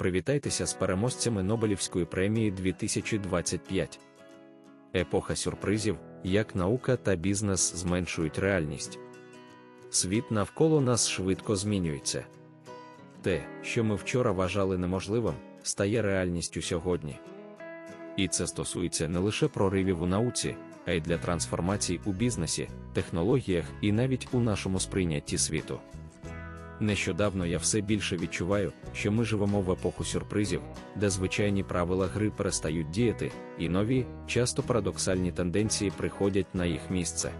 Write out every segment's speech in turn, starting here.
Привітайтеся з переможцями Нобелівської премії 2025. Епоха сюрпризів, як наука та бізнес зменшують реальність. Світ навколо нас швидко змінюється. Те, що ми вчора вважали неможливим, стає реальністю сьогодні. І це стосується не лише проривів у науці, а й для трансформацій у бізнесі, технологіях і навіть у нашому сприйнятті світу. Нещодавно я все більше відчуваю, що ми живемо в епоху сюрпризів, де звичайні правила гри перестають діяти, і нові, часто парадоксальні тенденції приходять на їх місце.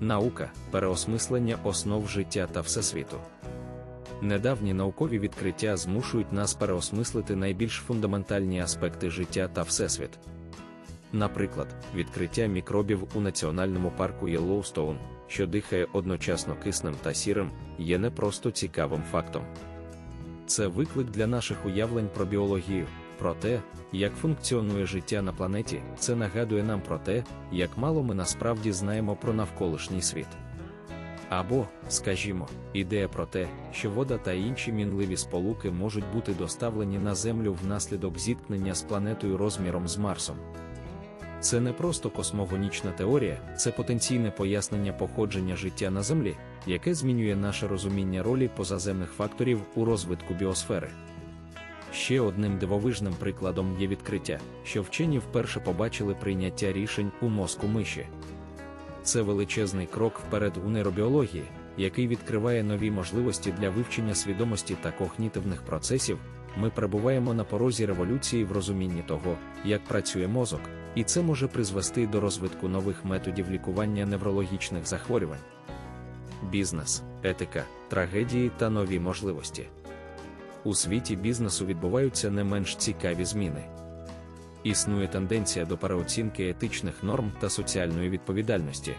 Наука переосмислення основ життя та всесвіту. Недавні наукові відкриття змушують нас переосмислити найбільш фундаментальні аспекти життя та всесвіт. Наприклад, відкриття мікробів у національному парку Єллоустоун, що дихає одночасно киснем та сірим, є не просто цікавим фактом. Це виклик для наших уявлень про біологію, про те, як функціонує життя на планеті, це нагадує нам про те, як мало ми насправді знаємо про навколишній світ. Або, скажімо, ідея про те, що вода та інші мінливі сполуки можуть бути доставлені на Землю внаслідок зіткнення з планетою розміром з Марсом. Це не просто космогонічна теорія, це потенційне пояснення походження життя на Землі, яке змінює наше розуміння ролі позаземних факторів у розвитку біосфери. Ще одним дивовижним прикладом є відкриття, що вчені вперше побачили прийняття рішень у мозку миші. Це величезний крок вперед у нейробіології, який відкриває нові можливості для вивчення свідомості та когнітивних процесів. Ми перебуваємо на порозі революції в розумінні того, як працює мозок, і це може призвести до розвитку нових методів лікування неврологічних захворювань. Бізнес, етика, трагедії та нові можливості. У світі бізнесу відбуваються не менш цікаві зміни. Існує тенденція до переоцінки етичних норм та соціальної відповідальності.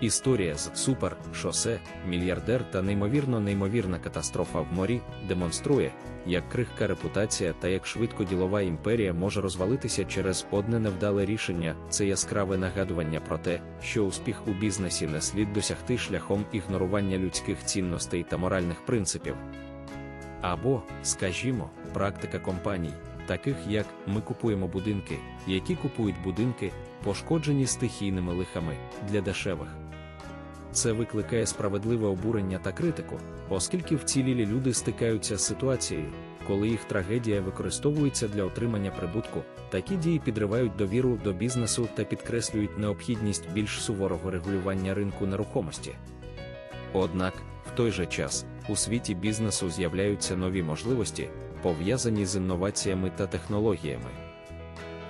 Історія з супер, шосе, мільярдер та неймовірно неймовірна катастрофа в морі демонструє, як крихка репутація та як швидко ділова імперія може розвалитися через одне невдале рішення. Це яскраве нагадування про те, що успіх у бізнесі не слід досягти шляхом ігнорування людських цінностей та моральних принципів. Або, скажімо, практика компаній, таких як ми купуємо будинки, які купують будинки, пошкоджені стихійними лихами для дешевих. Це викликає справедливе обурення та критику, оскільки вцілілі люди стикаються з ситуацією, коли їх трагедія використовується для отримання прибутку, такі дії підривають довіру до бізнесу та підкреслюють необхідність більш суворого регулювання ринку нерухомості. Однак, в той же час, у світі бізнесу з'являються нові можливості, пов'язані з інноваціями та технологіями.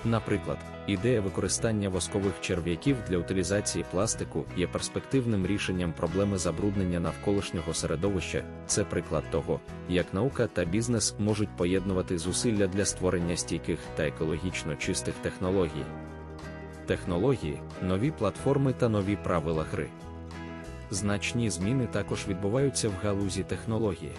Наприклад, ідея використання воскових черв'яків для утилізації пластику є перспективним рішенням проблеми забруднення навколишнього середовища. Це приклад того, як наука та бізнес можуть поєднувати зусилля для створення стійких та екологічно чистих технологій. Технології, нові платформи та нові правила гри. Значні зміни також відбуваються в галузі технології.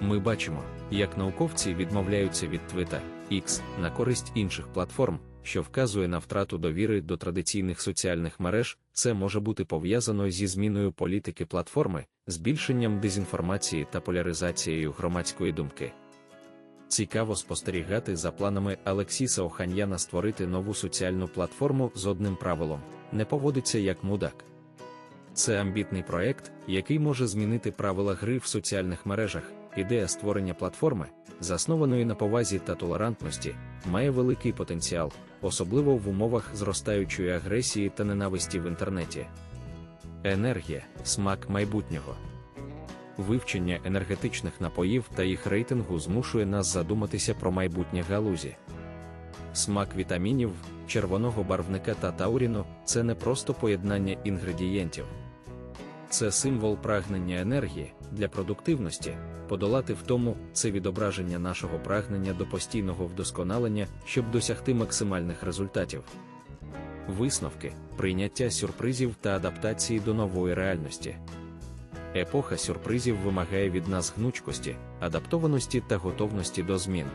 Ми бачимо, як науковці відмовляються від Twitter, X на користь інших платформ, що вказує на втрату довіри до традиційних соціальних мереж, це може бути пов'язано зі зміною політики платформи, збільшенням дезінформації та поляризацією громадської думки. Цікаво спостерігати за планами Алексіса Оханьяна створити нову соціальну платформу з одним правилом не поводиться як мудак. Це амбітний проект, який може змінити правила гри в соціальних мережах. Ідея створення платформи, заснованої на повазі та толерантності, має великий потенціал, особливо в умовах зростаючої агресії та ненависті в інтернеті. Енергія смак майбутнього. Вивчення енергетичних напоїв та їх рейтингу змушує нас задуматися про майбутнє галузі. Смак вітамінів, червоного барвника та тауріну це не просто поєднання інгредієнтів. Це символ прагнення енергії для продуктивності, подолати втому це відображення нашого прагнення до постійного вдосконалення, щоб досягти максимальних результатів. Висновки, прийняття сюрпризів та адаптації до нової реальності. Епоха сюрпризів вимагає від нас гнучкості, адаптованості та готовності до змін.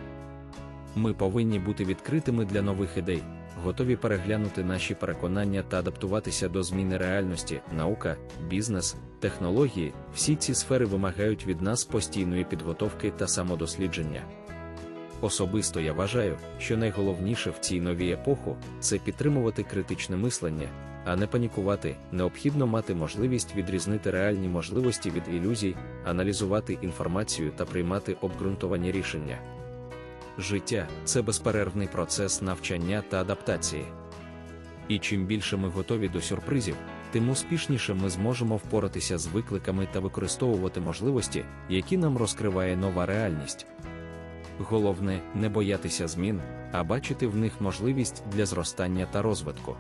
Ми повинні бути відкритими для нових ідей, готові переглянути наші переконання та адаптуватися до зміни реальності, наука, бізнес, технології, всі ці сфери вимагають від нас постійної підготовки та самодослідження. Особисто я вважаю, що найголовніше в цій новій епоху це підтримувати критичне мислення, а не панікувати. Необхідно мати можливість відрізнити реальні можливості від ілюзій, аналізувати інформацію та приймати обґрунтовані рішення. Життя це безперервний процес навчання та адаптації. І чим більше ми готові до сюрпризів, тим успішніше ми зможемо впоратися з викликами та використовувати можливості, які нам розкриває нова реальність. Головне не боятися змін, а бачити в них можливість для зростання та розвитку.